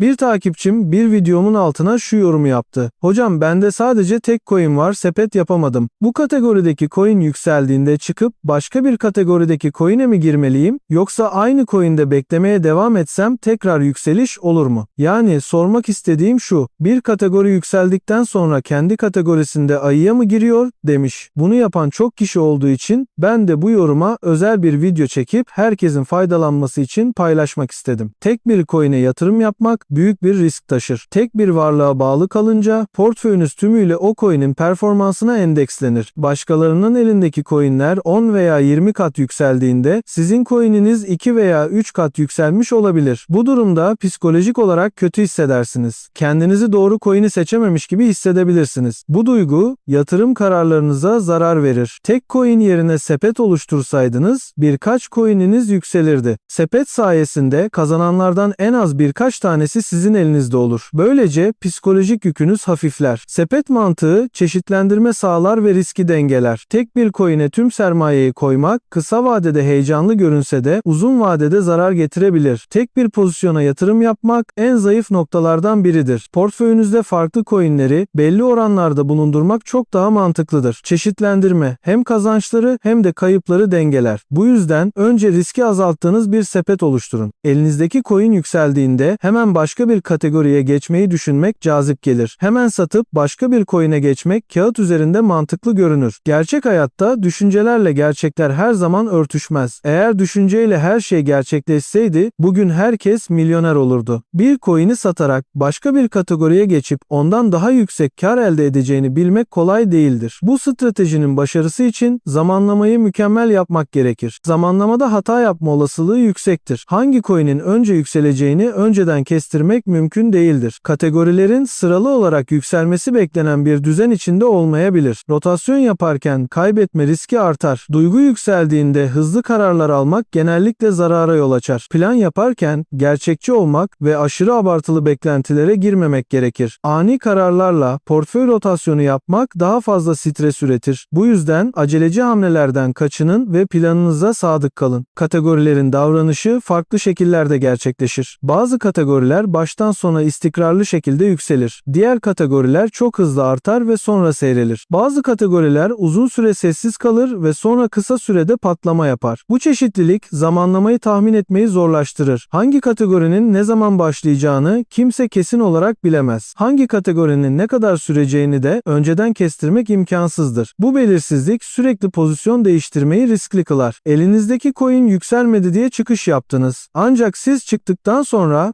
Bir takipçim bir videomun altına şu yorumu yaptı. Hocam bende sadece tek coin var sepet yapamadım. Bu kategorideki coin yükseldiğinde çıkıp başka bir kategorideki coin'e mi girmeliyim yoksa aynı coin'de beklemeye devam etsem tekrar yükseliş olur mu? Yani sormak istediğim şu. Bir kategori yükseldikten sonra kendi kategorisinde ayıya mı giriyor demiş. Bunu yapan çok kişi olduğu için ben de bu yoruma özel bir video çekip herkesin faydalanması için paylaşmak istedim. Tek bir coin'e yatırım yapmak büyük bir risk taşır. Tek bir varlığa bağlı kalınca portföyünüz tümüyle o coin'in performansına endekslenir. Başkalarının elindeki coin'ler 10 veya 20 kat yükseldiğinde sizin coin'iniz 2 veya 3 kat yükselmiş olabilir. Bu durumda psikolojik olarak kötü hissedersiniz. Kendinizi doğru coin'i seçememiş gibi hissedebilirsiniz. Bu duygu yatırım kararlarınıza zarar verir. Tek coin yerine sepet oluştursaydınız birkaç coin'iniz yükselirdi. Sepet sayesinde kazananlardan en az birkaç tanesi sizin elinizde olur. Böylece psikolojik yükünüz hafifler. Sepet mantığı çeşitlendirme sağlar ve riski dengeler. Tek bir coin'e tüm sermayeyi koymak kısa vadede heyecanlı görünse de uzun vadede zarar getirebilir. Tek bir pozisyona yatırım yapmak en zayıf noktalardan biridir. Portföyünüzde farklı coin'leri belli oranlarda bulundurmak çok daha mantıklıdır. Çeşitlendirme hem kazançları hem de kayıpları dengeler. Bu yüzden önce riski azalttığınız bir sepet oluşturun. Elinizdeki coin yükseldiğinde hemen başka bir kategoriye geçmeyi düşünmek cazip gelir. Hemen satıp başka bir coin'e geçmek kağıt üzerinde mantıklı görünür. Gerçek hayatta düşüncelerle gerçekler her zaman örtüşmez. Eğer düşünceyle her şey gerçekleşseydi bugün herkes milyoner olurdu. Bir coin'i satarak başka bir kategoriye geçip ondan daha yüksek kar elde edeceğini bilmek kolay değildir. Bu stratejinin başarısı için zamanlamayı mükemmel yapmak gerekir. Zamanlamada hata yapma olasılığı yüksektir. Hangi coin'in önce yükseleceğini önceden kestirmek mümkün değildir. Kategorilerin sıralı olarak yükselmesi beklenen bir düzen içinde olmayabilir. Rotasyon yaparken kaybetme riski artar. Duygu yükseldiğinde hızlı kararlar almak genellikle zarara yol açar. Plan yaparken gerçekçi olmak ve aşırı abartılı beklentilere girmemek gerekir. Ani kararlarla portföy rotasyonu yapmak daha fazla stres üretir. Bu yüzden aceleci hamlelerden kaçının ve planınıza sadık kalın. Kategorilerin davranışı farklı şekillerde gerçekleşir. Bazı kategoriler baştan sona istikrarlı şekilde yükselir. Diğer kategoriler çok hızlı artar ve sonra seyrelir. Bazı kategoriler uzun süre sessiz kalır ve sonra kısa sürede patlama yapar. Bu çeşitlilik zamanlamayı tahmin etmeyi zorlaştırır. Hangi kategorinin ne zaman başlayacağını kimse kesin olarak bilemez. Hangi kategorinin ne kadar süreceğini de önceden kestirmek imkansızdır. Bu belirsizlik sürekli pozisyon değiştirmeyi riskli kılar. Elinizdeki coin yükselmedi diye çıkış yaptınız. Ancak siz çıktıktan sonra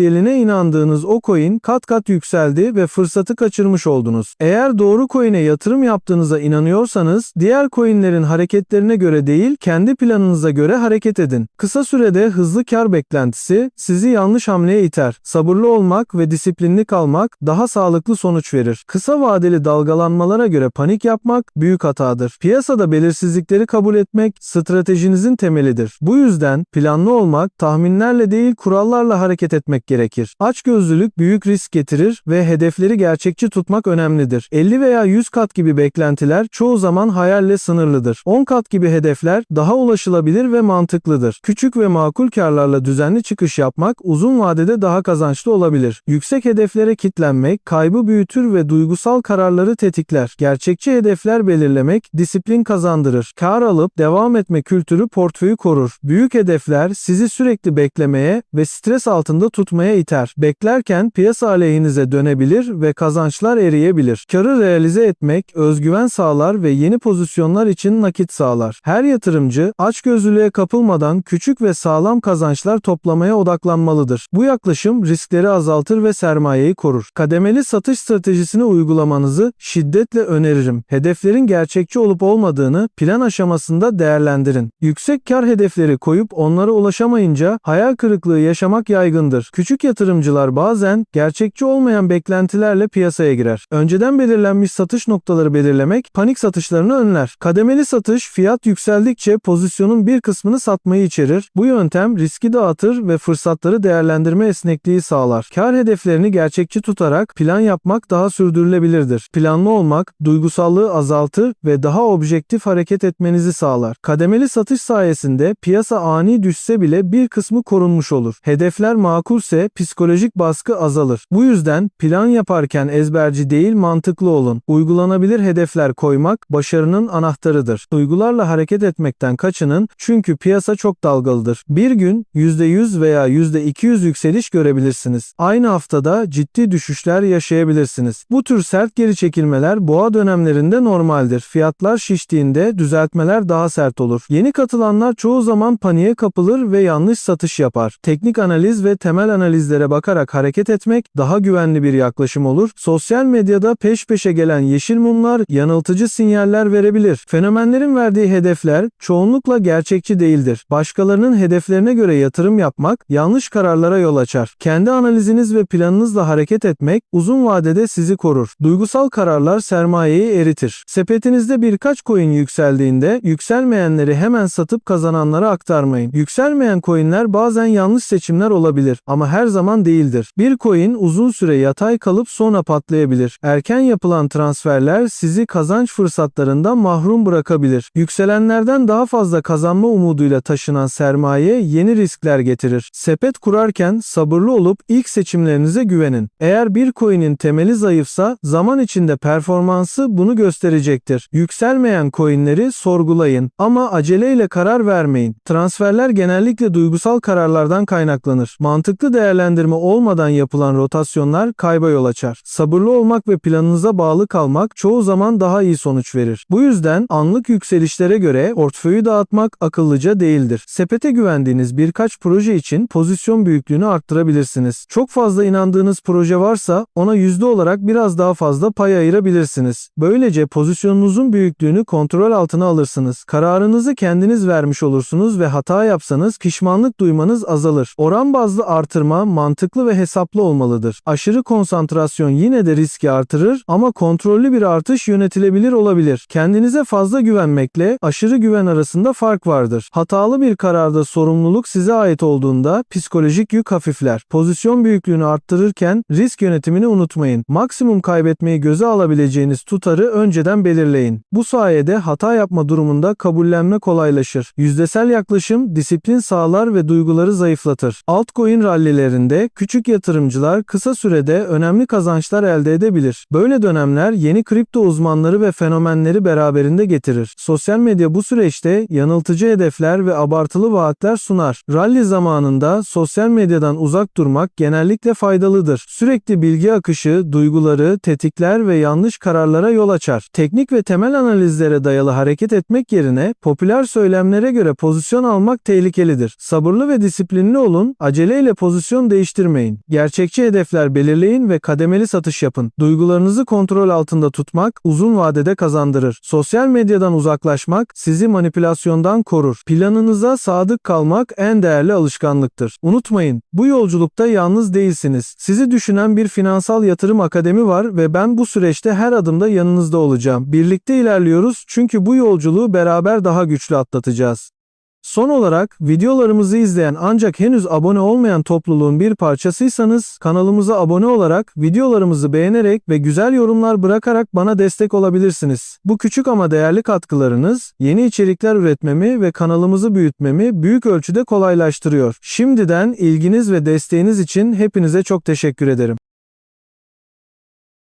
potansiyeline inandığınız o coin kat kat yükseldi ve fırsatı kaçırmış oldunuz. Eğer doğru coin'e yatırım yaptığınıza inanıyorsanız diğer coin'lerin hareketlerine göre değil kendi planınıza göre hareket edin. Kısa sürede hızlı kar beklentisi sizi yanlış hamleye iter. Sabırlı olmak ve disiplinli kalmak daha sağlıklı sonuç verir. Kısa vadeli dalgalanmalara göre panik yapmak büyük hatadır. Piyasada belirsizlikleri kabul etmek stratejinizin temelidir. Bu yüzden planlı olmak tahminlerle değil kurallarla hareket etmek gerekir. Açgözlülük büyük risk getirir ve hedefleri gerçekçi tutmak önemlidir. 50 veya 100 kat gibi beklentiler çoğu zaman hayalle sınırlıdır. 10 kat gibi hedefler daha ulaşılabilir ve mantıklıdır. Küçük ve makul karlarla düzenli çıkış yapmak uzun vadede daha kazançlı olabilir. Yüksek hedeflere kitlenmek kaybı büyütür ve duygusal kararları tetikler. Gerçekçi hedefler belirlemek disiplin kazandırır. Kar alıp devam etme kültürü portföyü korur. Büyük hedefler sizi sürekli beklemeye ve stres altında tutmaya iter. Beklerken piyasa aleyhinize dönebilir ve kazançlar eriyebilir. Karı realize etmek özgüven sağlar ve yeni pozisyonlar için nakit sağlar. Her yatırımcı açgözlülüğe kapılmadan küçük ve sağlam kazançlar toplamaya odaklanmalıdır. Bu yaklaşım riskleri azaltır ve sermayeyi korur. Kademeli satış stratejisini uygulamanızı şiddetle öneririm. Hedeflerin gerçekçi olup olmadığını plan aşamasında değerlendirin. Yüksek kar hedefleri koyup onlara ulaşamayınca hayal kırıklığı yaşamak yaygındır. Küçük yatırımcılar bazen gerçekçi olmayan beklentilerle piyasaya girer. Önceden belirlenmiş satış noktaları belirlemek panik satışlarını önler. Kademeli satış fiyat yükseldikçe pozisyonun bir kısmını satmayı içerir. Bu yöntem riski dağıtır ve fırsatları değerlendirme esnekliği sağlar. Kar hedeflerini gerçekçi tutarak plan yapmak daha sürdürülebilirdir. Planlı olmak duygusallığı azaltır ve daha objektif hareket etmenizi sağlar. Kademeli satış sayesinde piyasa ani düşse bile bir kısmı korunmuş olur. Hedefler makulse psikolojik baskı azalır. Bu yüzden plan yaparken ezberci değil mantıklı olun. Uygulanabilir hedefler koymak başarının anahtarıdır. Duygularla hareket etmekten kaçının çünkü piyasa çok dalgalıdır. Bir gün %100 veya %200 yükseliş görebilirsiniz. Aynı haftada ciddi düşüşler yaşayabilirsiniz. Bu tür sert geri çekilmeler boğa dönemlerinde normaldir. Fiyatlar şiştiğinde düzeltmeler daha sert olur. Yeni katılanlar çoğu zaman paniğe kapılır ve yanlış satış yapar. Teknik analiz ve temel analizlere bakarak hareket etmek daha güvenli bir yaklaşım olur. Sosyal medyada peş peşe gelen yeşil mumlar yanıltıcı sinyaller verebilir. Fenomenlerin verdiği hedefler çoğunlukla gerçekçi değildir. Başkalarının hedeflerine göre yatırım yapmak yanlış kararlara yol açar. Kendi analiziniz ve planınızla hareket etmek uzun vadede sizi korur. Duygusal kararlar sermayeyi eritir. Sepetinizde birkaç coin yükseldiğinde yükselmeyenleri hemen satıp kazananlara aktarmayın. Yükselmeyen coinler bazen yanlış seçimler olabilir ama her zaman değildir. Bir coin uzun süre yatay kalıp sonra patlayabilir. Erken yapılan transferler sizi kazanç fırsatlarından mahrum bırakabilir. Yükselenlerden daha fazla kazanma umuduyla taşınan sermaye yeni riskler getirir. Sepet kurarken sabırlı olup ilk seçimlerinize güvenin. Eğer bir coin'in temeli zayıfsa zaman içinde performansı bunu gösterecektir. Yükselmeyen coin'leri sorgulayın ama aceleyle karar vermeyin. Transferler genellikle duygusal kararlardan kaynaklanır. Mantıklı değerlendirme olmadan yapılan rotasyonlar kayba yol açar. Sabırlı olmak ve planınıza bağlı kalmak çoğu zaman daha iyi sonuç verir. Bu yüzden anlık yükselişlere göre portföyü dağıtmak akıllıca değildir. Sepete güvendiğiniz birkaç proje için pozisyon büyüklüğünü arttırabilirsiniz. Çok fazla inandığınız proje varsa ona yüzde olarak biraz daha fazla pay ayırabilirsiniz. Böylece pozisyonunuzun büyüklüğünü kontrol altına alırsınız. Kararınızı kendiniz vermiş olursunuz ve hata yapsanız pişmanlık duymanız azalır. Oran bazlı artırma mantıklı ve hesaplı olmalıdır. Aşırı konsantrasyon yine de riski artırır ama kontrollü bir artış yönetilebilir olabilir. Kendinize fazla güvenmekle aşırı güven arasında fark vardır. Hatalı bir kararda sorumluluk size ait olduğunda psikolojik yük hafifler. Pozisyon büyüklüğünü arttırırken risk yönetimini unutmayın. Maksimum kaybetmeyi göze alabileceğiniz tutarı önceden belirleyin. Bu sayede hata yapma durumunda kabullenme kolaylaşır. Yüzdesel yaklaşım disiplin sağlar ve duyguları zayıflatır. Altcoin rallilerinde küçük yatırımcılar kısa sürede önemli kazançlar elde edebilir. Böyle dönemler yeni kripto uzmanları ve fenomenleri beraberinde getirir. Sosyal medya bu süreçte yanıltıcı hedefler ve abartılı vaatler sunar. Rally zamanında sosyal medyadan uzak durmak genellikle faydalıdır. Sürekli bilgi akışı, duyguları tetikler ve yanlış kararlara yol açar. Teknik ve temel analizlere dayalı hareket etmek yerine popüler söylemlere göre pozisyon almak tehlikelidir. Sabırlı ve disiplinli olun, aceleyle pozisyon değiştirmeyin. Gerçekçi hedefler belirleyin ve kademeli satış yapın. Duygularınızı kontrol altında tutmak uzun vadede kazandırır. Sosyal medyadan uzaklaşmak sizi manipülasyondan korur. Planınıza sadık kalmak en değerli alışkanlıktır. Unutmayın, bu yolculukta yalnız değilsiniz. Sizi düşünen bir finansal yatırım akademi var ve ben bu süreçte her adımda yanınızda olacağım. Birlikte ilerliyoruz çünkü bu yolculuğu beraber daha güçlü atlatacağız. Son olarak videolarımızı izleyen ancak henüz abone olmayan topluluğun bir parçasıysanız kanalımıza abone olarak videolarımızı beğenerek ve güzel yorumlar bırakarak bana destek olabilirsiniz. Bu küçük ama değerli katkılarınız yeni içerikler üretmemi ve kanalımızı büyütmemi büyük ölçüde kolaylaştırıyor. Şimdiden ilginiz ve desteğiniz için hepinize çok teşekkür ederim.